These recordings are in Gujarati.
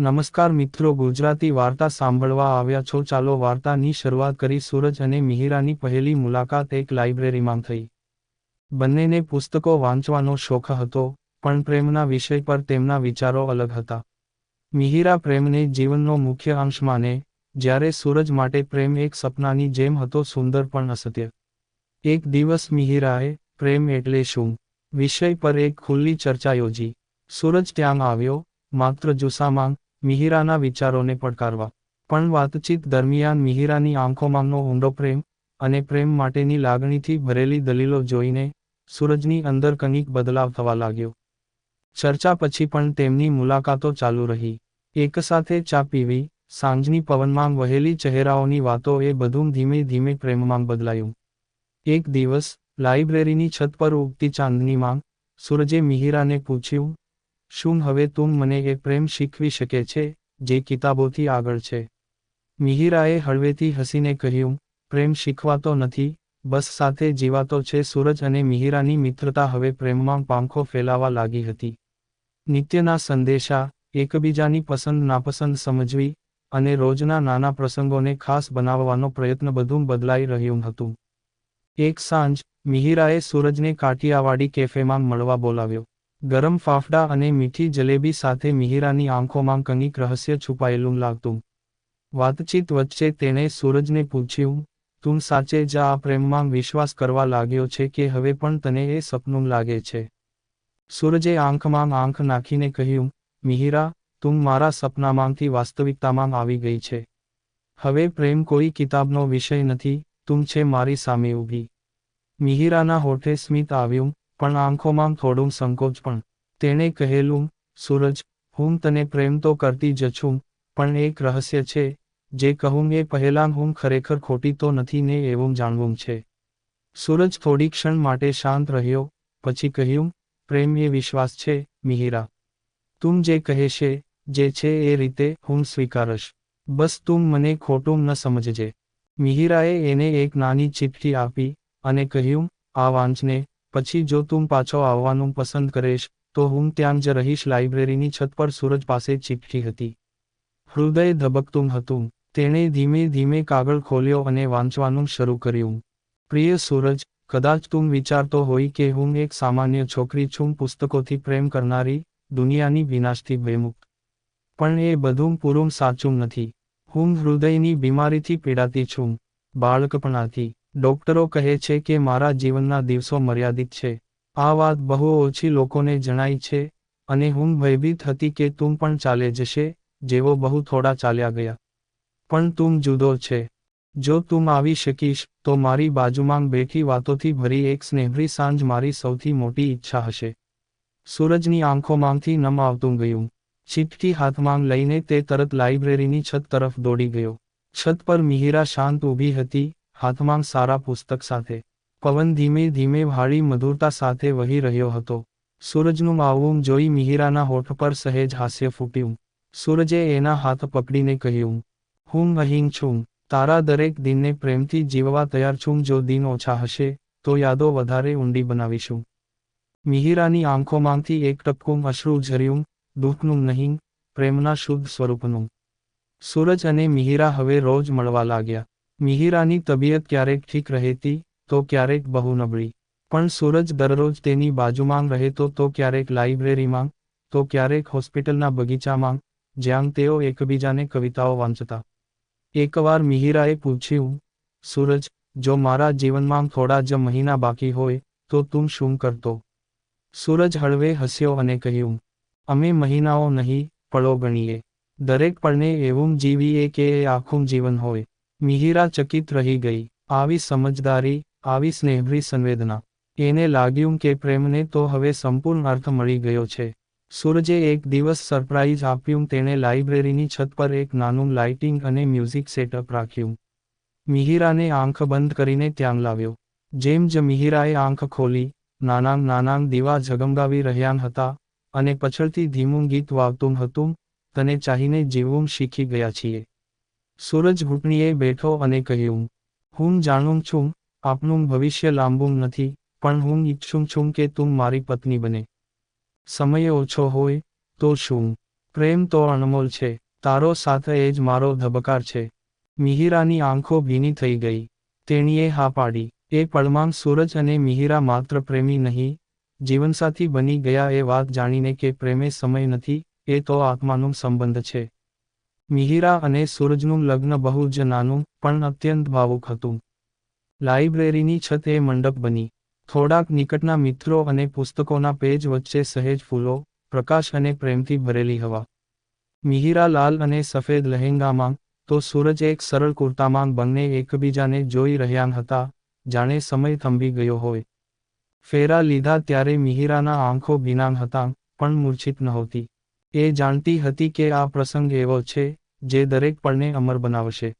નમસ્કાર મિત્રો, ગુજરાતી વાર્તા સાંભળવા આવ્યા છો. ચાલો વાર્તાની શરૂઆત કરી. સૂરજ અને મિહિરાની પહેલી મુલાકાત એક લાઇબ્રેરીમાં થઈ. બંનેને પુસ્તકો વાંચવાનો શોખ હતો, પણ પ્રેમના વિષય પર તેમના વિચારો અલગ હતા. મિહિરા પ્રેમને જીવનનો મુખ્ય અંશ માને, જ્યારે સૂરજ માટે પ્રેમ એક સપનાની જેમ હતો, સુંદર પણ અસત્ય. એક દિવસ મિહિરાએ, પ્રેમ એટલે શું? વિષય પર એક ખુલ્લી ચર્ચા યોજી. સૂરજ ત્યાં આવ્યો, માત્ર જુસ્સામાં મિહિરાના વિચારોને પડકારવા. પણ વાતચીત દરમિયાન મિહિરાની આંખોમાંનો ઊંડો પ્રેમ અને પ્રેમ માટેની લાગણીથી ભરેલી દલીલો જોઈને સૂરજની અંદર કંઈક બદલાવ થવા લાગ્યો. ચર્ચા પછી પણ તેમની મુલાકાતો ચાલુ રહી. એકસાથે ચા પીવી, સાંજની પવનમાં વહેલી ચહેરાઓની વાતો એ બધું ધીમે ધીમે પ્રેમમાં બદલાયું. એક દિવસ લાઇબ્રેરીની છત પર ઉગતી ચાંદની માંગ સૂરજે મિહિરાને પૂછ્યું શું હવે તું મને એ પ્રેમ શીખવી શકે છે, જે કિતાબોથી આગળ છે? મિહિરાએ હળવેથી હસીને કહ્યું, પ્રેમ શીખવાતો નથી, બસ સાથે જીવાતો છે સૂરજ અને મિહિરાની મિત્રતા હવે પ્રેમમાં પાંખો ફેલાવા લાગી હતી. નિત્યના સંદેશા, એકબીજાની પસંદ નાપસંદ સમજવી, અને રોજના નાના પ્રસંગોને ખાસ બનાવવાનો પ્રયત્ન બધું બદલાઈ રહ્યું હતું. એક સાંજ, મિહિરાએ સૂરજને કાઠિયાવાડી કેફેમાં મળવા બોલાવ્યો. ગરમ ફાફડા અને મીઠી જલેબી સાથે મિહિરાની આંખોમાં કંઈક રહસ્ય છુપાયેલું લાગતું. વાતચીત વચ્ચે તેણે સૂરજને પૂછ્યું, તું સાચે જ આ પ્રેમમાં વિશ્વાસ કરવા લાગ્યો છે કે હવે પણ તને એ સપનું લાગે છે? સૂરજે આંખમાં આંખ નાખીને કહ્યું, મિહિરા, તું મારા સપનામાંથી વાસ્તવિકતામાં આવી ગઈ છે. હવે પ્રેમ કોઈ કિતાબનો વિષય નથી, તું છે મારી સામે ઊભી. મિહિરાના હોઠે સ્મિત આવ્યું પણ આંખોમાં થોડું સંકોચ પણ. તેણે કહેલું, સૂરજ, હું તને પ્રેમ તો કરતી જ છું, પણ એક રહસ્ય છે, જે કહું એ પહેલાં હું ખરેખર ખોટી તો નથી ને એવું જાણવું છે. સૂરજ થોડી ક્ષણ માટે શાંત રહ્યો, પછી કહ્યું, પ્રેમ એ વિશ્વાસ છે, મિહિરા. તું જે કહેશે જે છે એ રીતે હું સ્વીકારશ. બસ તું મને ખોટું ન સમજજે. મિહિરાએ એને એક નાની ચિઠ્ઠી આપી અને કહ્યું, આ વાંચને પછી જો તું પાછો આવવાનું પસંદ કરેશ, તો હું ત્યાં જ રહીશ. લાઇબ્રેરીની છત પર સૂરજ પાસે ચીપકી હતી. હૃદય ધબકતું હતું. તેણે ધીમે ધીમે કાગળ ખોલ્યો અને વાંચવાનું શરૂ કર્યું. પ્રિય સૂરજ, કદાચ તું વિચારતો હોય કે હું એક સામાન્ય છોકરી છું, પુસ્તકોથી પ્રેમ કરનારી દુનિયાની વિનાશથી બેમુક્ત પણ એ બધું પૂરું સાચું નથી. હું હૃદયની બીમારીથી પીડાતી છું. બાળકપણાથી ડોક્ટરો કહે છે કે મારા જીવનના દિવસો મર્યાદિત છે. આ વાત બહુ ઓછી લોકોને જણાય છે અને હું ભયભીત હતી કે તું પણ ચાલે જશે, જેવો બહુ થોડા ચાલ્યા ગયા. પણ તું જુદો છે. જો તું આવી શકીશ, તો મારી બાજુમાં બેઠી વાતોથી ભરી એક સ્નેહરી સાંજ મારી સૌથી મોટી ઈચ્છા હશે. સૂરજની આંખોમાંથી નમ આવતું ગયું. ચીઠી હાથમાં લઈને તે તરત લાઇબ્રેરીની છત તરફ દોડી ગયો. છત પર મિહિરા શાંત ઊભી હતી હાથમાં સારા પુસ્તક સાથે. પવન ધીમે ધીમે ભારી મધુરતા સાથે વહી રહ્યો હતો. સૂરજનું આવવું જોઈ મિહિરાના હોઠ પર સહેજ હાસ્ય ફૂટ્યું. સૂરજે એના હાથ પકડીને કહ્યું, હું અહીં છું. તારા દરેક દિનને પ્રેમથી જીવવા તૈયાર છું. જો દિન ઓછા હશે, તો યાદો વધારે ઊંડી બનાવીશું. મિહિરાની આંખોમાંથી એક ટપકું અશ્રુ ઝર્યું, દુઃખનું નહીં, પ્રેમના શુદ્ધ સ્વરૂપનું. સૂરજ અને મિહિરા હવે રોજ મળવા લાગ્યા. મિહિરાની તબિયત ક્યારેક ઠીક રહેતી, તો ક્યારેક બહુ નબળી. પણ સૂરજ દરરોજ તેની બાજુમાં રહેતો તો ક્યારેક લાઇબ્રેરીમાં, તો ક્યારેક હોસ્પિટલના બગીચામાં, જ્યાં તેઓ એકબીજાને કવિતાઓ વાંચતા. એકવાર મિહિરાએ પૂછ્યું, સૂરજ, જો મારા જીવનમાં થોડા જ મહિના બાકી હોય, તો તું શું કરતો? સૂરજ હળવે હસ્યો અને કહ્યું, અમે મહિનાઓ નહીં, પળો ગણીએ. દરેક પળને એવું જીવીએ કે એ આખું જીવન હોય. મિહિરા ચકિત રહી ગઈ. આવી સમજદારી, આવી સ્નેહભરી સંવેદના. એને લાગ્યું કે પ્રેમને તો હવે સંપૂર્ણ અર્થ મળી ગયો છે. સૂરજે એક દિવસ સરપ્રાઇઝ આપ્યું, તેણે લાઇબ્રેરીની છત પર એક નાનું લાઇટિંગ અને મ્યુઝિક સેટઅપ રાખ્યું. મિહિરાને આંખ બંધ કરીને ત્યાં લાવ્યો. જેમ જ મિહિરાએ આંખ ખોલી નાનાં નાનાંગ દીવા ઝગમગાવી રહ્યાં હતા અને પછળથી ધીમું ગીત વાગતું હતું, તને ચાહીને જીવવું શીખી ગયા છીએ. સૂરજ ઘૂંટણીએ બેઠો અને કહ્યું, હું જાણું છું, આપનું ભવિષ્ય લાંબું નથી, પણ હું ઈચ્છું છું કે તું મારી પત્ની બને. સમય ઓછો હોય તો શું? પ્રેમ તો અણમોલ છે, તારો સાથ એ જ મારો ધબકાર છે. મિહિરાની આંખો ભીની થઈ ગઈ. તેણીએ હા પાડી, એ પળમાં સૂરજ અને મિહિરા માત્ર પ્રેમી નહીં, જીવનસાથી બની ગયા એ વાત જાણીને કે પ્રેમે સમય નથી, એ તો આત્માનો સંબંધ છે. મિહિરા અને સૂરજનું લગ્ન બહુ જ નાનું, પણ અત્યંત ભાવુક હતું. લાઇબ્રેરીની છત એ મંડપ બની. થોડાક નિકટના મિત્રો અને પુસ્તકોના પેજ વચ્ચે સહેજ ફૂલો, પ્રકાશ અને પ્રેમથી ભરેલી હવા. મિહિરા લાલ અને સફેદ લહેંગામાં, તો સૂરજ એક સરળ કુર્તામાં બંને એકબીજાને જોઈ રહ્યા હતા, જાણે સમય થંભી ગયો હોય. ફેરા લીધા ત્યારે મિહિરાના આંખો ભીનાન હતા, પણ મૂર્છિત નહોતી. એ જાણતી હતી કે આ પ્રસંગ એવો છે, જે દરેક પળને અમર બનાવશે.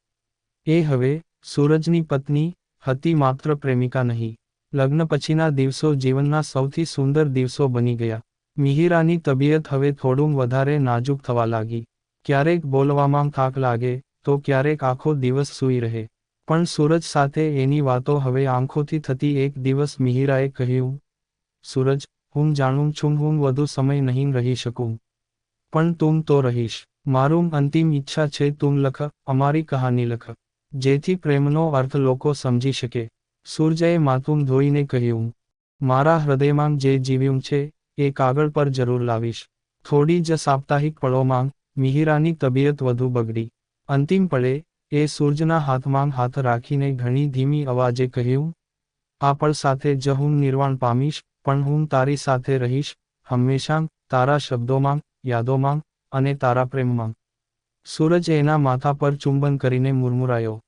એ હવે સૂરજની પત્ની હતી માત્ર પ્રેમિકા નહીં. લગ્ન પછીના દિવસો જીવનના સૌથી સુંદર દિવસો બની ગયા. મિહિરાની તબિયત હવે થોડું વધારે નાજુક થવા લાગી. ક્યારેક બોલવામાં થાક લાગે, તો ક્યારેક આખો દિવસ સૂઈ રહે. પણ સૂરજ સાથે એની વાતો હવે આંખોથી થતી એક દિવસ મિહિરાએ કહ્યું, સૂરજ, હું જાણું છું હું વધુ સમય નહીં રહી શકું. પણ તું તો રહીશ. મારું અંતિમ ઈચ્છા છે તું લખ, અમારી કહાની લખ. જેથી પ્રેમનો અર્થ લોકો સમજી શકે. સૂરજએ માથું ધોઈને કહ્યું, મારા હૃદયમાં જે જીવ્યું છે, એ કાગળ પર જરૂર લાવીશ. થોડી જ સાપ્તાહિક પળોમાં મિહિરાની તબિયત વધુ બગડી. અંતિમ પળે એ સૂરજના હાથમાં હાથ રાખીને ઘણી ધીમી અવાજે કહ્યું, આ પળ સાથે જ હું નિર્વાણ પામીશ, પણ હું તારી સાથે રહીશ. હંમેશા તારા શબ્દોમાં યાદોમાં અને તારા પ્રેમમાં સૂરજ એના માથા પર ચુંબન કરીને મુરમુરાયો.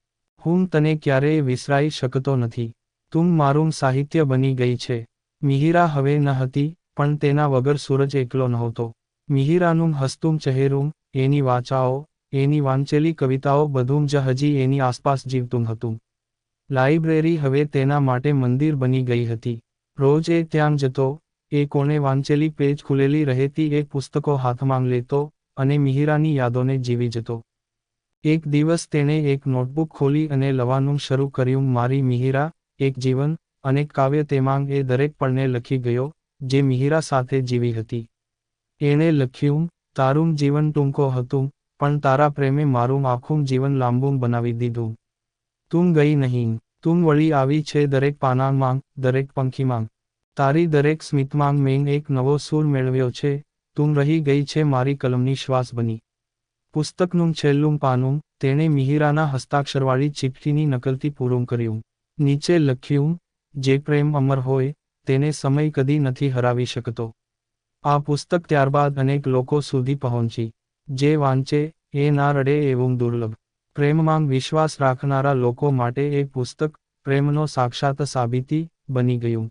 હું તને ક્યારેય વિસરાઈ શકતો નથી. તું મારું સાહિત્ય બની ગઈ છે. મિહિરા હવે ન હતી, પણ તેના વગર સૂરજ એકલો નહોતો. મિહિરાનું હસતું ચહેરું, એની વાચાઓ, એની વાંચેલી કવિતાઓ બધું જ હજી એની આસપાસ જીવતું હતું. લાઇબ્રેરી હવે તેના માટે મંદિર બની ગઈ હતી. રોજ એ ત્યાં જતો એ કોણે વાંચેલી પેજ ખુલેલી રહેતી એ પુસ્તકો હાથમાં લેતો અને મિહિરાની યાદોને જીવી જતો. એક દિવસ તેણે એક નોટબુક ખોલી અને લવાનું શરૂ કર્યું, મારી મિહિરા, એક જીવન અને કાવ્ય તેમાં એ દરેક પળને લખી ગયો, જે મિહિરા સાથે જીવી હતી. એણે લખ્યું, તારું જીવન ટૂંકો હતું, પણ તારા પ્રેમે મારું આખું જીવન લાંબુ બનાવી દીધું. તું ગઈ નહીં, તું વળી આવી છે દરેક પાનામાં દરેક પંખીમાં તારી દરેક સ્મિતમાં મેં એક નવો સૂર મેળવ્યો છે, તું રહી ગઈ છે મારી કલમની શ્વાસ બની. પુસ્તકનું છેલ્લું પાનું તેણે મિહિરાના હસ્તાક્ષરવાળી ચિઠ્ઠીની નકલથી પૂરું કર્યું. નીચે લખ્યું, જે પ્રેમ અમર હોય, તેને સમય કદી નથી હરાવી શકતો. આ પુસ્તક ત્યારબાદ અનેક લોકો સુધી પહોંચી. જે વાંચે, એ ના રડે એવું દુર્લભ. પ્રેમમાં વિશ્વાસ રાખનારા લોકો માટે એ પુસ્તક પ્રેમનો સાક્ષાત સાબિતી બની ગયું.